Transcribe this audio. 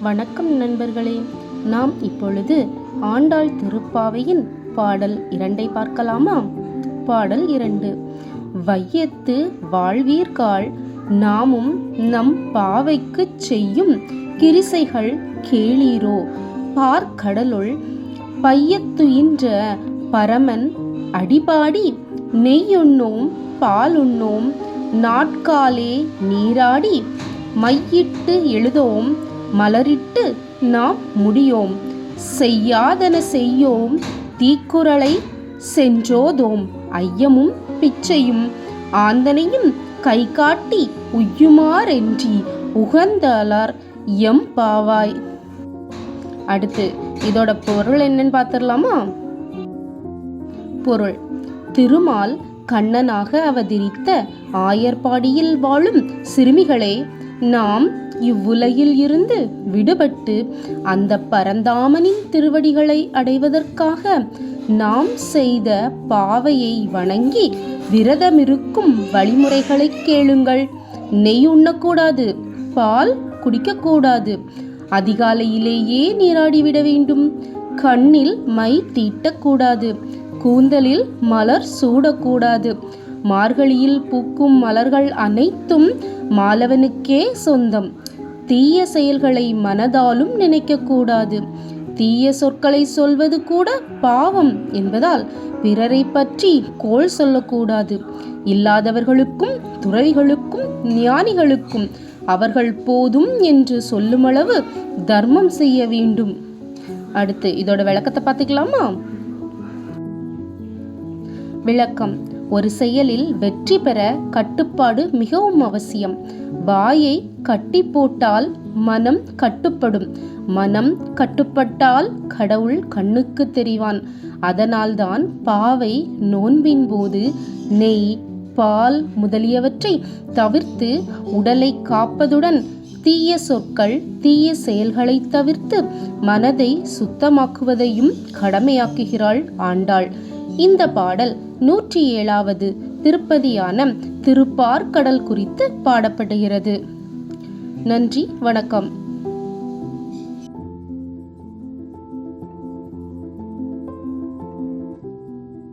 வணக்கம் நண்பர்களே. நாம் இப்பொழுது ஆண்டாள் திருப்பாவையின் பாடல் இரண்டை பார்க்கலாமா? பாடல் இரண்டு. வையத்து வாழ்வீர்கால் நாமும் நம் பாவைக்குச் செய்யும் கிரிசைகள் கேளீரோ? பார்க்கடலுள் பையத்துயின்ற பரமன் அடிபாடி நெய்யுண்ணோம் பாலுண்ணோம் நாட்காலே நீராடி மையிட்டு எழுதோம் மலரிட்டு நாம் முடியோம். செய்யாதன செய்யோம் தீக்குறளை சென்றோதோம். ஐயமும் பிச்சையும் ஆந்தனையும் கை காட்டி உய்யுமாறென்றி உகந்தலார் எம் பாவாய். அடுத்து இதோட பொருள் என்னன்னு பார்த்துடலாமா? பொருள். திருமால் கண்ணனாக அவதரித்த ஆயர்பாடியில் வாழும் சிறுமிகளே நாம் இவ்வுலகில் இருந்து விடுபட்டு அந்த பரந்தாமனின் திருவடிகளை அடைவதற்காக நாம் செய்த பாவையை வணங்கி விரதமிருக்கும் வழிமுறைகளை கேளுங்கள். நெய் உண்ணக்கூடாது பால் குடிக்கக்கூடாது. அதிகாலையிலேயே நீராடிவிட வேண்டும். கண்ணில் மை தீட்டக்கூடாது. கூந்தலில் மலர் சூடக்கூடாது. மார்கழியில் பூக்கும் மலர்கள் அனைத்தும் மாலவனுக்கே சொந்தம். தீய செயல்களை மனதாலும் நினைக்கக்கூடாது. தீய சொற்களை சொல்வது கூட பாவம் என்பதால் பிறரை பற்றி கோள் சொல்லக்கூடாது. இல்லாதவர்களுக்கும் துறவிகளுக்கும் ஞானிகளுக்கும் அவர்கள் போதும் என்று சொல்லுமளவு தர்மம் செய்ய வேண்டும். அடுத்து இதோட விளக்கத்தை பார்த்துக்கலாமா? விளக்கம். ஒரு செயலில் வெற்றி பெற கட்டுப்பாடு மிகவும் அவசியம். வாயை கட்டி போட்டால் மனம் கட்டுப்படும். மனம் கட்டுப்பட்டால் கடவுள் கண்ணுக்கு தெரிவான். அதனால்தான் பாவை நோன்பின் போது நெய் பால் முதலியவற்றை தவிர்த்து உடலை காப்பதுடன் தீய சொற்கள் தீய செயல்களை தவிர்த்து மனதை சுத்தமாக்குவதையும் கடமையாக்குகிறாள் ஆண்டாள். இந்த பாடல் நூற்றி ஏழாவது திருப்பதியான திருப்பார்கடல் குறித்து பாடப்படுகிறது. நன்றி வணக்கம்.